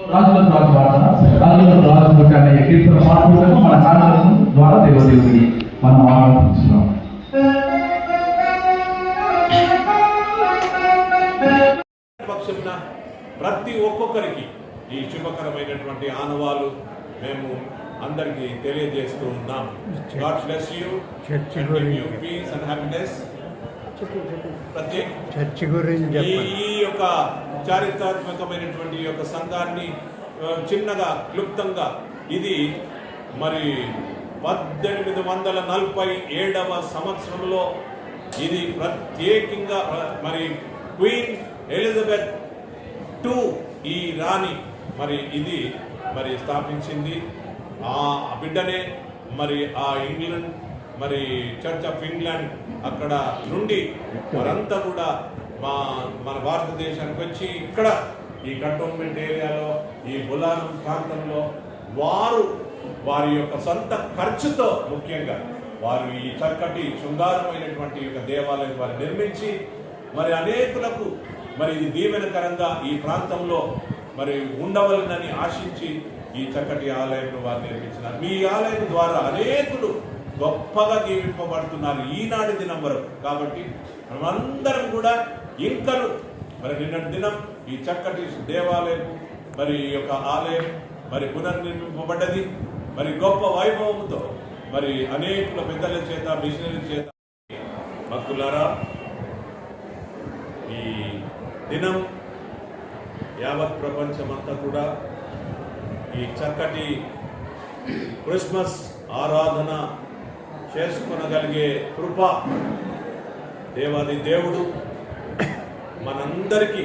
రాజులకు అనే కీర్తన మన ద్వారా మనం ఆరాధించున్నాం పక్షమున ప్రతి ఒక్కొక్కరికి ఈ శుభకరమైనటువంటి ఆనవాలు మేము అందరికీ తెలియజేస్తూ ఉన్నాం. God bless you peace and happiness ప్రతి ఈ యొక్క చారిత్రాత్మకమైనటువంటి యొక్క సంఘాన్ని చిన్నగా క్లుప్తంగా ఇది మరి పద్దెనిమిది వందల నలభై ఏడవ సంవత్సరంలో ఇది ప్రత్యేకంగా మరి క్వీన్ ఎలిజబెత్ టూ ఈ రాణి మరి ఇది మరి స్థాపించింది. ఆ బిడ్డనే మరి ఆ ఇంగ్లాండ్ మరి చర్చ్ ఆఫ్ ఇంగ్లాండ్ అక్కడ నుండి వారంతా కూడా మా మన భారతదేశానికి వచ్చి ఇక్కడ ఈ కంటోన్మెంట్ ఏరియాలో ఈ బులారం ప్రాంతంలో వారు వారి యొక్క సొంత ఖర్చుతో ముఖ్యంగా వారు ఈ చక్కటి శృంగారమైనటువంటి యొక్క దేవాలయం వారు నిర్మించి మరి అనేకులకు మరి ఇది దీవెనకరంగా ఈ ప్రాంతంలో మరి ఉండవలనని ఆశించి ఈ చక్కటి ఆలయంను వారు నిర్మించినారు. మీ ఆలయం ద్వారా అనేకులు గొప్పగా దీవింపబడుతున్నారు ఈనాటి దినం వరకు. కాబట్టి మనమందరం కూడా ఇంకను మరి నిన్నటి దినం ఈ చక్కటి దేవాలయం మరి ఈ యొక్క ఆలయం మరి పునర్నిర్మింపబడ్డది. మరి గొప్ప వైభవంతో మరి అనేకుల పెద్దల చేత మిషనరీ చేత భక్తులారా ఈ దినం యావత్ ప్రపంచమంతా కూడా ఈ చక్కటి క్రిస్మస్ ఆరాధన చేసుకునగలిగే కృప దేవాది దేవుడు మనందరికీ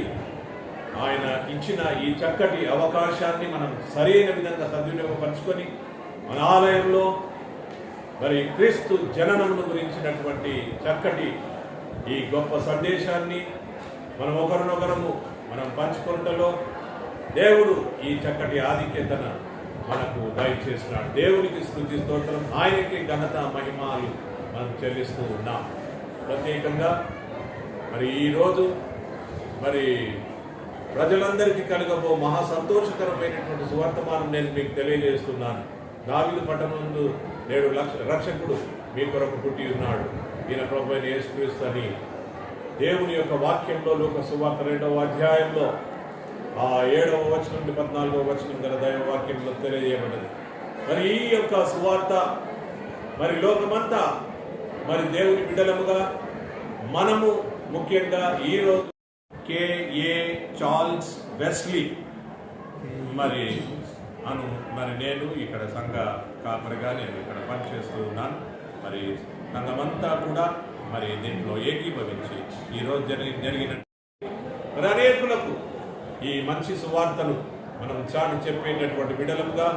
ఆయన ఇచ్చిన ఈ చక్కటి అవకాశాన్ని మనం సరైన విధంగా సద్వినియోగపరచుకొని మన ఆలయంలో మరి క్రీస్తు జననమును గురించినటువంటి చక్కటి ఈ గొప్ప సందేశాన్ని మనం ఒకరినొకరము మనం పంచుకుంటలో దేవుడు ఈ చక్కటి ఆధిక్యతన మనకు దయచేసినాడు. దేవునికి స్థుతి స్తోత్రం ఆయనకి ఘనత మహిమాలు మనం చెల్లిస్తూ ఉన్నాం. ప్రత్యేకంగా మరి ఈరోజు మరి ప్రజలందరికీ కలగబో మహా సంతోషకరమైనటువంటి సువర్తమానం నేను మీకు తెలియజేస్తున్నాను. దావిదు పట్టణందు నేడు లక్ష రక్షకుడు మీ కొరకు పుట్టి ఉన్నాడు. ఈయన ప్రభు అయిన యేసుక్రీస్తు అని దేవుని యొక్క వాక్యంలో లోక సువార్త రెండవ అధ్యాయంలో ఆ ఏడవ వచనం నుండి పద్నాలుగవ వచనం గల దైవ వాక్యంలో తెలియజేయబడ్డది. మరి ఈ యొక్క సువార్త మరి లోకమంతా మరి దేవుని బిడ్డలముగా మనము ముఖ్యంగా ఈ రోజు కేఏ చార్ల్స్ వెస్లీ. మరి అను మరి నేను ఇక్కడ సంఘ కాపరిగా నేను ఇక్కడ పనిచేస్తూ ఉన్నాను. మరి సంఘమంతా కూడా మరి దీంట్లో ఏకీభవించి ఈరోజు జరిగి జరిగిన మరి అనేకులకు ఈ మంచి సువార్తను మనం చాటు చెప్పేటటువంటి బిడలముగా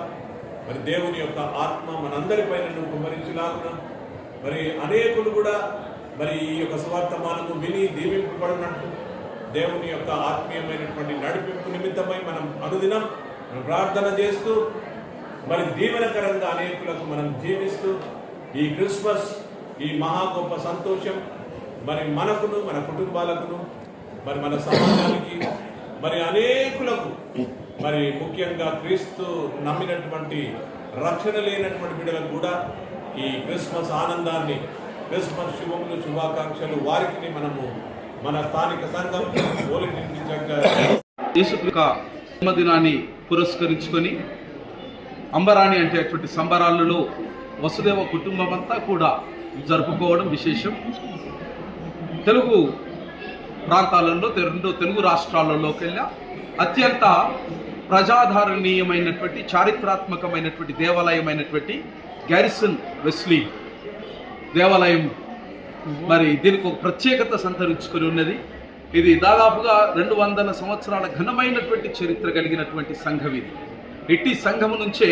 మరి దేవుని యొక్క ఆత్మ మనందరిపైన నువ్వు కుమరించలాగున మరి అనేకులు కూడా మరి ఈ యొక్క సువార్తమానము విని దీవింపబడినట్టు దేవుని యొక్క ఆత్మీయమైనటువంటి నడిపింపు నిమిత్తమై మనం అనుదినం మనం ప్రార్థన చేస్తూ మరి దీవెనకరంగా అనేకులకు మనం జీవిస్తూ ఈ క్రిస్మస్ ఈ మహా గొప్ప సంతోషం మరి మనకును మన కుటుంబాలకును మరి మన సమాజానికి మరి అనేకులకు మరి ముఖ్యంగా క్రీస్తు నమ్మినటువంటి రక్షణ లేనటువంటి బిడ్డలకు కూడా ఈ క్రిస్మస్ ఆనందాన్ని క్రిస్మస్ శుభములు శుభాకాంక్షలు వారికి మనము మన స్థానిక సంఘం జన్మదినాన్ని పురస్కరించుకొని అంబరాణి అంటే అటువంటి సంబరాలలో వసుదేవ కుటుంబం అంతా కూడా జరుపుకోవడం విశేషం. తెలుగు ప్రాంతాలలో రెండు తెలుగు రాష్ట్రాలలోకెళ్ళా అత్యంత ప్రజాధారణీయమైనటువంటి చారిత్రాత్మకమైనటువంటి దేవాలయమైనటువంటి గ్యారిసన్ వెస్లీ దేవాలయం మరి దీనికి ఒక ప్రత్యేకత సంతరించుకొని ఉన్నది. ఇది దాదాపుగా రెండు వందల సంవత్సరాల ఘనమైనటువంటి చరిత్ర కలిగినటువంటి సంఘం ఇది. ఇట్టి సంఘం నుంచే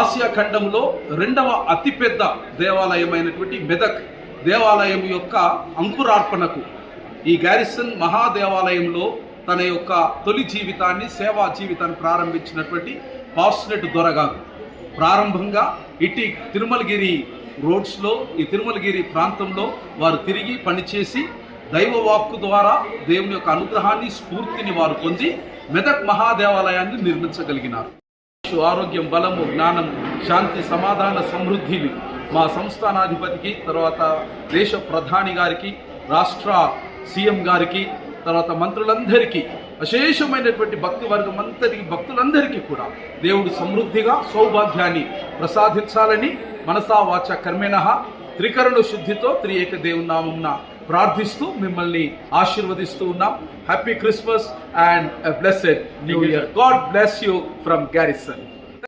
ఆసియా ఖండంలో రెండవ అతిపెద్ద దేవాలయమైనటువంటి మెదక్ దేవాలయం యొక్క అంకురార్పణకు ఈ గ్యారిసన్ మహాదేవాలయంలో తన యొక్క తొలి జీవితాన్ని సేవా జీవితాన్ని ప్రారంభించినటువంటి పాస్నెట్ దొరగారు. ప్రారంభంగా ఇట్టి తిరుమలగిరి రోడ్స్లో ఈ తిరుమలగిరి ప్రాంతంలో వారు తిరిగి పనిచేసి దైవ వాక్కు ద్వారా దేవుని యొక్క అనుగ్రహాన్ని స్ఫూర్తిని వారు పొంది మెదక్ మహాదేవాలయాన్ని నిర్మించగలిగినారు. ఆరోగ్యం బలము జ్ఞానం శాంతి సమాధాన సమృద్ధిని మా సంస్థానాధిపతికి తర్వాత దేశ ప్రధాని గారికి రాష్ట్ర సీఎం గారికి తర్వాత మంత్రులందరికీ అశేషమైనటువంటి భక్తి వర్గం అంతటికి భక్తులందరికీ కూడా దేవుడు సమృద్ధిగా సౌభాగ్యాన్ని ప్రసాదించాలని మనసా వాచ కర్మేణ త్రికరణ శుద్ధితో త్రియేక దేవుని నామంన ప్రార్థిస్తూ మిమ్మల్ని ఆశీర్వదిస్తూ ఉన్నాం. Happy Christmas and blessed new year God bless you from Garrison